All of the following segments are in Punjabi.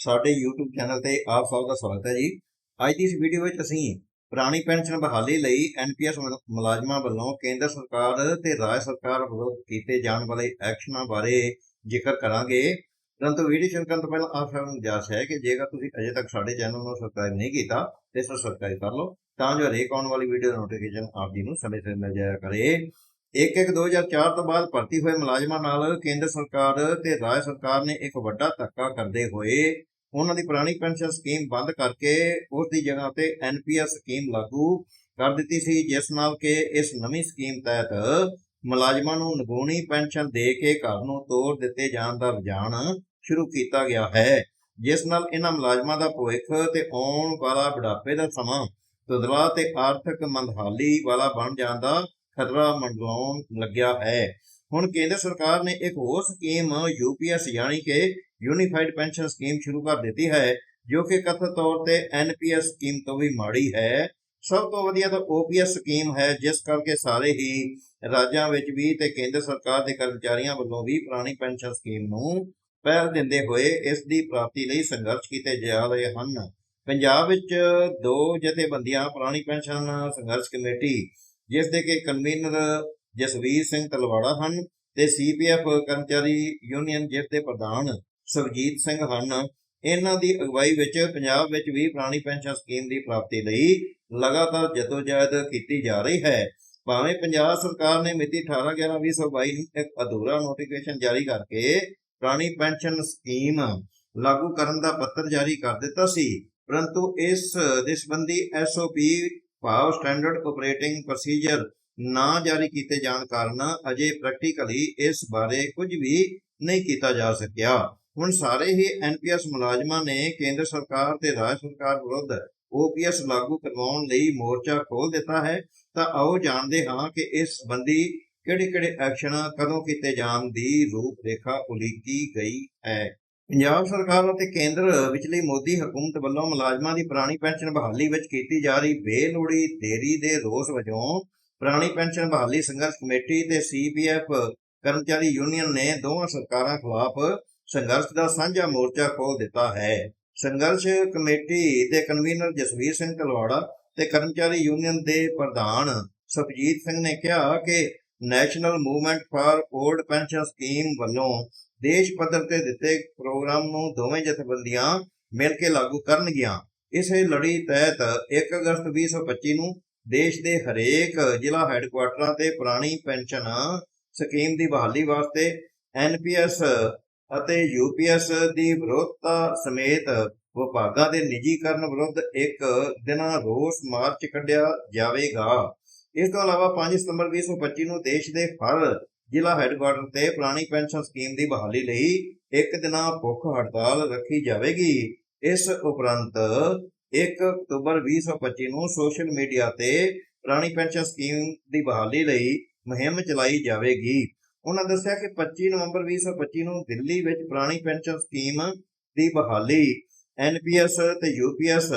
ਸਾਡੇ YouTube ਚੈਨਲ ਤੇ ਆਪ ਸਭ ਦਾ ਸਵਾਗਤ ਹੈ ਜੀ। ਅੱਜ ਦੀ ਇਸ ਵੀਡੀਓ ਵਿੱਚ ਅਸੀਂ ਪੁਰਾਣੀ ਪੈਨਸ਼ਨ ਬਹਾਲੀ ਲਈ ਐਨਪੀਐਸ ਮੁਲਾਜ਼ਮਾਂ ਵੱਲੋਂ ਕੇਂਦਰ ਸਰਕਾਰ ਤੇ ਰਾਜ ਸਰਕਾਰ ਵੱਲੋਂ ਕੀਤੇ ਜਾਣ ਵਾਲੇ ਐਕਸ਼ਨਾਂ ਬਾਰੇ ਜ਼ਿਕਰ ਕਰਾਂਗੇ। ਪਰੰਤੂ ਵੀਡੀਓ ਸ਼ੁਰੂ ਕਰਨ ਤੋਂ ਪਹਿਲਾਂ ਆਪ ਸਭ ਨੂੰ ਗੁਜ਼ਾਰਿਸ਼ ਹੈ ਕਿ ਜੇਕਰ ਤੁਸੀਂ ਅਜੇ ਤੱਕ ਸਾਡੇ ਚੈਨਲ ਨੂੰ ਸਬਸਕ੍ਰਾਈਬ ਨਹੀਂ ਕੀਤਾ, ਤੇ ਇਸ ਨੂੰ ਸਬਸਕ੍ਰਾਈਬ ਕਰ ਲਓ, ਤਾਂ ਜੋ ਹਰੇਕ ਆਉਣ ਵਾਲੀ ਵੀਡੀਓ ਦਾ ਨੋਟੀਫਿਕੇਸ਼ਨ ਆਪ ਜੀ ਨੂੰ ਸਮੇਂ ਸਿਰ ਮਿਲ ਜਾਇਆ ਕਰੇ। 1-1-2004 ਤੋਂ ਬਾਅਦ ਭਰਤੀ ਹੋਏ ਮੁਲਾਜ਼ਮਾਂ ਨਾਲ ਕੇਂਦਰ ਸਰਕਾਰ ਤੇ ਰਾਜ ਸਰਕਾਰ ਨੇ ਇੱਕ ਵੱਡਾ ਧੱਕਾ ਕਰਦੇ ਹੋਏ ਉਹਨਾਂ ਦੀ ਪੁਰਾਣੀ ਪੈਨਸ਼ਨ ਸਕੀਮ ਬੰਦ ਕਰਕੇ ਉਸ ਦੀ ਜਗ੍ਹਾ ਤੇ ਐਨਪੀਐਸ ਸਕੀਮ ਲਾਗੂ ਕਰ ਦਿੱਤੀ ਸੀ, ਜਿਸ ਨਾਲ ਕਿ ਇਸ ਨਵੀਂ ਸਕੀਮ ਤਹਿਤ ਮੁਲਾਜ਼ਮਾਂ ਨੂੰ ਨਗੂਣੀ ਪੈਨਸ਼ਨ ਦੇ ਕੇ ਘਰ ਨੂੰ ਤੋੜ ਦਿੱਤੇ ਜਾਣ ਦਾ ਰੁਝਾਨ ਸ਼ੁਰੂ ਕੀਤਾ ਗਿਆ ਹੈ, ਜਿਸ ਨਾਲ ਇਹਨਾਂ ਮੁਲਾਜ਼ਮਾਂ ਦਾ ਭਵਿੱਖ ਤੇ ਆਉਣ ਵਾਲਾ ਬੁਢਾਪੇ ਦਾ ਸਮਾਂ ਤੁਦਲਾ ਤੇ ਆਰਥਿਕ ਮੰਦਹਾਲੀ ਵਾਲਾ ਬਣ ਜਾਣ ਦਾ ਖਤਰਾ ਮੰਡਲਾਉਣ ਲੱਗਿਆ ਹੈ। ਹੁਣ ਕੇਂਦਰ ਸਰਕਾਰ ਨੇ ਇੱਕ ਹੋਰ ਸਕੀਮ ਯੂਪੀਐਸ ਯਾਨੀ ਕਿ ਯੂਨੀਫਾਈਡ ਪੈਨਸ਼ਨ ਸਕੀਮ ਸ਼ੁਰੂ ਕਰ ਦਿੱਤੀ ਹੈ, ਜੋ ਕਿ ਕਥਿਤ ਤੌਰ ਤੇ ਐਨਪੀਐਸ ਸਕੀਮ ਤੋਂ ਵੀ ਮਾੜੀ ਹੈ। ਸਭ ਤੋਂ ਵਧੀਆ ਤਾਂ ਓਪੀਐਸ ਸਕੀਮ ਹੈ, ਜਿਸ ਕਰਕੇ ਸਾਰੇ ਹੀ ਰਾਜਾਂ ਵਿੱਚ ਵੀ ਤੇ ਕੇਂਦਰ ਸਰਕਾਰ ਦੇ ਕਰਮਚਾਰੀਆਂ ਵੱਲੋਂ ਵੀ ਪੁਰਾਣੀ ਪੈਨਸ਼ਨ ਸਕੀਮ ਨੂੰ ਪਹਿਲ ਦਿੰਦੇ ਹੋਏ ਇਸ ਦੀ ਪ੍ਰਾਪਤੀ ਲਈ ਸੰਘਰਸ਼ ਕੀਤੇ ਜਾ ਰਹੇ ਹਨ। ਪੰਜਾਬ ਵਿੱਚ ਦੋ ਜਥੇਬੰਦੀਆਂ ਪੁਰਾਣੀ ਪੈਨਸ਼ਨ ਸੰਘਰਸ਼ ਕਮੇਟੀ, ਜਿਸ ਦੇ ਕਿ ਕਨਵੀਨਰ ਜਸਵੀਰ ਸਿੰਘ ਤਲਵਾੜਾ ਹਨ ਤੇ ਸੀਪੀਐਫ ਕਰਮਚਾਰੀ ਯੂਨੀਅਨ ਜਿਸ ਦੇ ਪ੍ਰਧਾਨ ਸੁਰਜੀਤ ਸਿੰਘ ਹਨ। ਇਹਨਾਂ ਦੀ ਅਗਵਾਈ ਵਿੱਚ ਪੰਜਾਬ ਵਿੱਚ ਵੀ ਪੁਰਾਣੀ ਪੈਨਸ਼ਨ ਸਕੀਮ ਦੀ ਪ੍ਰਾਪਤੀ ਲਈ ਲਗਾਤਾਰ ਜਦੋਜਹਿਦ ਕੀਤੀ ਜਾ ਰਹੀ ਹੈ। ਭਾਵੇਂ ਪੰਜਾਬ ਸਰਕਾਰ ਨੇ ਮਿਤੀ 18/11/2022 ਨੂੰ ਇੱਕ ਅਧੂਰਾ ਨੋਟੀਫਿਕੇਸ਼ਨ ਜਾਰੀ ਕਰਕੇ ਪੁਰਾਣੀ ਪੈਨਸ਼ਨ ਸਕੀਮ ਲਾਗੂ ਕਰਨ ਦਾ ਪੱਤਰ ਜਾਰੀ ਕਰ ਦਿੱਤਾ ਸੀ, ਪਰੰਤੂ ਇਸ ਦੇ ਸੰਬੰਧੀ ਐਸਓਪੀ ਭਾਵ ਸਟੈਂਡਰਡ ਆਪਰੇਟਿੰਗ ਪ੍ਰੋਸੀਜਰ ਨਾ ਜਾਰੀ ਕੀਤੇ ਜਾਣ ਕਾਰਨ ਅਜੇ ਪ੍ਰੈਕਟੀਕਲੀ ਇਸ ਬਾਰੇ ਕੁਝ ਵੀ ਨਹੀਂ ਕੀਤਾ ਜਾ ਸਕਿਆ। ਹੁਣ ਸਾਰੇ ਹੀ ਐਨਪੀਐਸ ਮੁਲਾਜ਼ਮਾਂ ਨੇ ਕੇਂਦਰ ਸਰਕਾਰ ਤੇ ਰਾਜ ਸਰਕਾਰ ਵਿਰੁੱਧ ਓਪੀਐਸ ਲਾਗੂ ਕਰਵਾਉਣ ਲਈ ਮੋਰਚਾ ਖੋਲ ਦਿੱਤਾ ਹੈ। ਤਾਂ ਆਓ ਜਾਣਦੇ ਹਾਂ ਕਿ ਇਸ ਸੰਬੰਧੀ ਕਿਹੜੇ-ਕਿਹੜੇ ਐਕਸ਼ਨ ਕਦੋਂ ਕੀਤੇ ਜਾਣ ਦੀ ਰੂਪਰੇਖਾ ਉਲੀਕੀ ਗਈ ਹੈ। ਪੰਜਾਬ ਸਰਕਾਰ ਅਤੇ ਕੇਂਦਰ ਵਿਚਲੀ ਮੋਦੀ ਹਕੂਮਤ ਵੱਲੋਂ ਮੁਲਾਜ਼ਮਾਂ ਦੀ ਪੁਰਾਣੀ ਪੈਨਸ਼ਨ ਬਹਾਲੀ ਵਿੱਚ ਕੀਤੀ ਜਾ ਰਹੀ ਬੇਲੋੜੀ ਦੇਰੀ ਦੇ ਰੋਸ ਵਜੋਂ ਪੁਰਾਣੀ ਪੈਨਸ਼ਨ ਬਹਾਲੀ ਸੰਘਰਸ਼ ਕਮੇਟੀ ਤੇ ਸੀਪੀਐਫ ਕਰਮਚਾਰੀ ਯੂਨੀਅਨ ਨੇ ਦੋਵਾਂ ਸਰਕਾਰਾਂ ਖਿਲਾਫ ਸੰਘਰਸ਼ ਦਾ ਸਾਂਝਾ ਮੋਰਚਾ ਖੋਲ ਦਿੱਤਾ ਹੈ। ਸੰਘਰਸ਼ ਕਮੇਟੀ ਦੇ ਕਨਵੀਨਰ ਜਸਵੀਰ ਸਿੰਘ ਤਲਵਾੜਾ ਤੇ ਕਰਮਚਾਰੀ ਯੂਨੀਅਨ ਦੇ ਪ੍ਰਧਾਨ ਸੁਖਜੀਤ ਸਿੰਘ ਨੇ ਕਿਹਾ ਕਿ national movement for old pension scheme ਵੱਲੋਂ ਦੇਸ਼ ਪੱਧਰ ਤੇ ਦਿੱਤੇ ਪ੍ਰੋਗਰਾਮ ਨੂੰ ਦੋਵੇਂ ਜਥੇਬੰਦੀਆਂ ਮਿਲ ਕੇ ਲਾਗੂ ਕਰਨਗੀਆਂ। ਇਸੇ ਲੜੀ ਤਹਿਤ 1 ਅਗਸਤ 2025 ਨੂੰ ਦੇਸ਼ ਦੇ ਹਰੇਕ ਜ਼ਿਲ੍ਹਾ ਹੈੱਡਕੁਆਟਰਾਂ ਤੇ ਪੁਰਾਣੀ ਪੈਨਸ਼ਨ ਸਕੀਮ ਦੀ ਬਹਾਲੀ ਵਾਸਤੇ ਐਨਪੀਐਸ ਅਤੇ ਯੂਪੀਐਸ ਦੀ ਵਿਰੋਧਤਾ ਸਮੇਤ ਵਿਭਾਗਾਂ ਦੇ ਨਿੱਜੀਕਰਨ ਵਿਰੁੱਧ ਇੱਕ ਦਿਨਾ ਰੋਸ ਮਾਰਚ ਕੱਢਿਆ ਜਾਵੇਗਾ। ਇਸ ਤੋਂ ਇਲਾਵਾ 5 ਸਤੰਬਰ 2025 ਨੂੰ ਦੇਸ਼ ਦੇ ਹਰ ਜ਼ਿਲ੍ਹਾ ਹੈੱਡਕੁਆਟਰ ਤੇ ਪੁਰਾਣੀ ਪੈਨਸ਼ਨ ਸਕੀਮ ਦੀ ਬਹਾਲੀ ਲਈ ਇੱਕ ਦਿਨਾ ਭੁੱਖ ਹੜਤਾਲ ਰੱਖੀ ਜਾਵੇਗੀ। ਇਸ ਉਪਰੰਤ 1 ਅਕਤੂਬਰ 2025 ਨੂੰ ਸੋਸ਼ਲ ਮੀਡੀਆ ਤੇ ਪੁਰਾਣੀ ਪੈਨਸ਼ਨ ਸਕੀਮ ਦੀ ਬਹਾਲੀ ਲਈ ਮੁਹਿੰਮ ਚਲਾਈ ਜਾਵੇਗੀ। ਉਹਨਾਂ ਦੱਸਿਆ ਕਿ 25 ਨਵੰਬਰ 2025 ਨੂੰ ਦਿੱਲੀ ਵਿੱਚ ਪੁਰਾਣੀ ਪੈਨਸ਼ਨ ਸਕੀਮ ਦੀ ਬਹਾਲੀ ਐਨਪੀਐਸ ਤੇ ਯੂਪੀਐਸ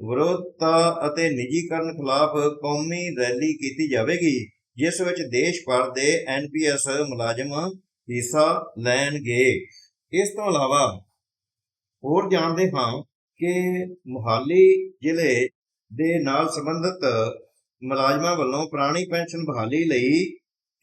ਵਿਰੋਧਤਾ ਅਤੇ ਨਿੱਜੀਕਰਨ ਖਿਲਾਫ ਕੌਮੀ ਰੈਲੀ ਕੀਤੀ ਜਾਵੇਗੀ, ਜਿਸ ਵਿੱਚ ਦੇਸ਼ ਭਰ ਦੇ ਐਨਪੀਐਸ ਮੁਲਾਜ਼ਮ ਹਿੱਸਾ ਲੈਣਗੇ। ਇਸ ਤੋਂ ਇਲਾਵਾ ਹੋਰ ਜਾਣਦੇ ਹਾਂ ਕਿ ਮੁਹਾਲੀ ਜ਼ਿਲ੍ਹੇ ਦੇ ਨਾਲ ਸੰਬੰਧਿਤ ਮੁਲਾਜ਼ਮਾਂ ਵੱਲੋਂ ਪੁਰਾਣੀ ਪੈਨਸ਼ਨ ਬਹਾਲੀ ਲਈ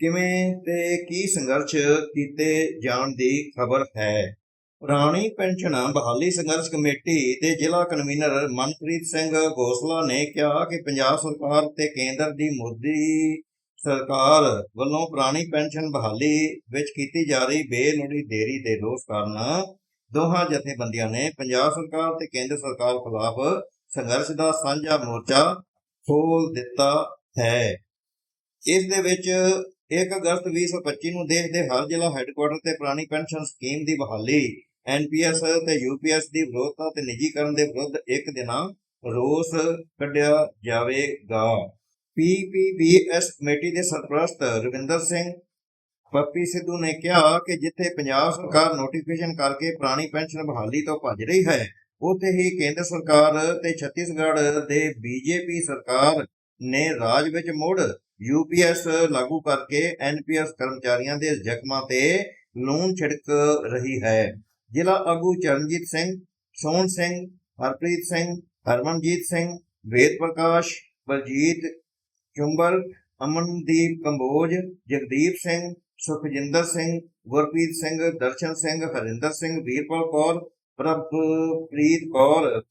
ਕਿਵੇਂ ਤੇ ਕੀ ਸੰਘਰਸ਼ ਕੀਤੇ ਜਾਣ ਦੀ ਖਬਰ ਹੈ? ਪੁਰਾਣੀ ਪੈਨਸ਼ਨ ਬਹਾਲੀ ਸੰਘਰਸ਼ ਕਮੇਟੀ ਦੇ ਜ਼ਿਲ੍ਹਾ ਕਨਵੀਨਰ ਮਨਪ੍ਰੀਤ ਸਿੰਘ ਗੋਸਲਾ ਨੇ ਕਿਹਾ ਕਿ ਪੰਜਾਬ ਸਰਕਾਰ ਤੇ ਕੇਂਦਰ ਦੀ ਮੋਦੀ ਸਰਕਾਰ ਵੱਲੋਂ ਪੁਰਾਣੀ ਪੈਨਸ਼ਨ ਬਹਾਲੀ ਵਿੱਚ ਕੀਤੀ ਜਾ ਰਹੀ ਬੇਲੋੜੀ ਦੇਰੀ ਦੇ ਰੋਸ ਕਾਰਨ ਦੋਹਾਂ ਜਥੇਬੰਦੀਆਂ ਨੇ ਪੰਜਾਬ ਸਰਕਾਰ ਤੇ ਕੇਂਦਰ ਸਰਕਾਰ ਖਿਲਾਫ ਸੰਘਰਸ਼ ਦਾ ਸਾਂਝਾ ਮੋਰਚਾ ਖੋਲ ਦਿੱਤਾ ਹੈ। ਇਸ ਦੇ ਵਿੱਚ 1 ਅਗਸਤ 2025 ਨੂੰ ਦੇਸ਼ ਦੇ ਹਰ ਜ਼ਿਲ੍ਹਾ ਹੈੱਡਕੁਆਟਰ ਤੇ ਪੁਰਾਣੀ ਪੈਨਸ਼ਨ ਸਕੀਮ ਦੀ ਬਹਾਲੀ ਐਨਪੀਐਸ ਤੇ ਯੂਪੀਐਸ ਦੀ ਵਿਰੋਧਤਾ ਤੇ ਨਿੱਜੀਕਰਨ ਦੇ ਵਿਰੁੱਧ ਇੱਕ ਦਿਨਾ ਰੋਸ ਕੱਢਿਆ ਜਾਵੇਗਾ। ਪੀਪੀਬੀਐਸ ਕਮੇਟੀ ਦੇ ਸਰਪ੍ਰਸਤ ਰਵਿੰਦਰ ਸਿੰਘ ਪੱਪੀ ਸਿੱਧੂ ਨੇ ਕਿਹਾ ਕਿ ਜਿੱਥੇ ਪੰਜਾਬ ਸਰਕਾਰ ਨੋਟੀਫਿਕੇਸ਼ਨ ਕਰਕੇ ਪੁਰਾਣੀ ਪੈਨਸ਼ਨ ਬਹਾਲੀ ਤੋਂ ਭੱਜ ਰਹੀ ਹੈ, ਉੱਥੇ ਹੀ ਕੇਂਦਰ ਸਰਕਾਰ ਤੇ ਛੱਤੀਸਗੜ੍ਹ ਦੇ ਬੀਜੇਪੀ ਸਰਕਾਰ ਨੇ ਰਾਜ ਵਿੱਚ ਮੁੜ ਯੂਪੀਐਸ ਲਾਗੂ ਕਰਕੇ ਐਨਪੀਐਸ ਕਰਮਚਾਰੀਆਂ ਦੇ ਜ਼ਖਮਾਂ ਤੇ ਲੂਣ ਛਿੜਕ ਰਹੀ ਹੈ। ਜ਼ਿਲ੍ਹਾ ਆਗੂ ਚਰਨਜੀਤ ਸਿੰਘ, ਸੋਹਣ ਸਿੰਘ, ਹਰਪ੍ਰੀਤ ਸਿੰਘ, ਹਰਮਨਜੀਤ ਸਿੰਘ, ਵੇਦ ਪ੍ਰਕਾਸ਼, ਬਲਜੀਤ ਚੁੰਬਲ, ਅਮਨਦੀਪ ਕੰਬੋਜ, ਜਗਦੀਪ ਸਿੰਘ, ਸੁਖਜਿੰਦਰ ਸਿੰਘ, ਗੁਰਪ੍ਰੀਤ ਸਿੰਘ, ਦਰਸ਼ਨ ਸਿੰਘ, ਹਰਿੰਦਰ ਸਿੰਘ, ਵੀਰਪਾਲ ਕੌਰ, ਪ੍ਰਭਪ੍ਰੀਤ ਕੌਰ,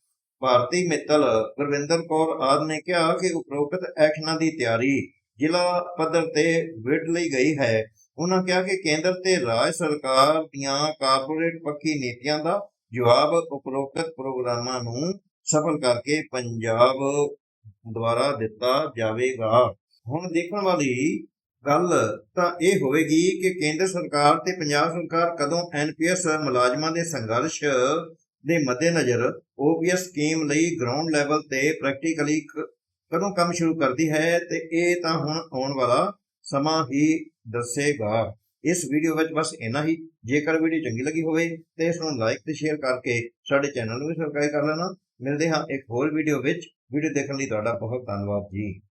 ਭਾਰਤੀ ਮਿੱਤਲ, ਗੁਰਵਿੰਦਰ ਕੌਰ ਆਦਿ ਨੇ ਕਿਹਾ ਕਿ ਉਪਰੋਕਤ ਐਕਸ਼ਨਾਂ ਦੀ ਤਿਆਰੀ ਜ਼ਿਲ੍ਹਾ ਪੱਧਰ ਤੇ ਵਿੱਢ ਲਈ ਗਈ ਹੈ। ਉਹਨਾਂ ਕਿਹਾ ਕਿ ਕੇਂਦਰ ਤੇ ਰਾਜ ਸਰਕਾਰ ਦੀਆਂ ਕਾਰਪੋਰੇਟ ਪੱਖੀ ਨੀਤੀਆਂ ਦਾ ਜਵਾਬ ਉਪਰੋਕਤ ਪ੍ਰੋਗਰਾਮਾਂ ਨੂੰ ਸਫਲ ਕਰਕੇ ਪੰਜਾਬ ਦੁਆਰਾ ਦਿੱਤਾ ਜਾਵੇਗਾ। ਹੁਣ ਦੇਖਣ ਵਾਲੀ ਗੱਲ ਤਾਂ ਇਹ ਹੋਵੇਗੀ ਕਿ ਕੇਂਦਰ ਸਰਕਾਰ ਤੇ ਪੰਜਾਬ ਸਰਕਾਰ ਕਦੋਂ ਐਨਪੀਐਸ ਮੁਲਾਜ਼ਮਾਂ ਦੇ ਸੰਘਰਸ਼ ਦੇ ਮੱਦੇਨਜ਼ਰ ਓਪੀਐਸ ਸਕੀਮ ਲਈ ਗਰਾਊਂਡ ਲੈਵਲ ਤੇ ਪ੍ਰੈਕਟੀਕਲੀ ਕਦੋਂ ਕੰਮ ਸ਼ੁਰੂ ਕਰਦੀ ਹੈ ਤੇ ਇਹ ਤਾਂ ਹੁਣ ਆਉਣ ਵਾਲਾ ਸਮਾਂ ਹੀ ਦੱਸੇਗਾ। ਇਸ ਵੀਡੀਓ ਵਿੱਚ ਬਸ ਇੰਨਾ ਹੀ। ਜੇਕਰ ਵੀਡੀਓ ਚੰਗੀ ਲੱਗੀ ਹੋਵੇ ਤੇ ਇਸ ਨੂੰ ਲਾਈਕ ਤੇ ਸ਼ੇਅਰ ਕਰਕੇ ਸਾਡੇ ਚੈਨਲ ਨੂੰ ਵੀ ਸਬਸਕ੍ਰਾਈਬ ਕਰ ਲੈਣਾ। ਮਿਲਦੇ ਹਾਂ ਇੱਕ ਹੋਰ ਵੀਡੀਓ ਵਿੱਚ। ਵੀਡੀਓ ਦੇਖਣ ਲਈ ਤੁਹਾਡਾ ਬਹੁਤ ਧੰਨਵਾਦ ਜੀ।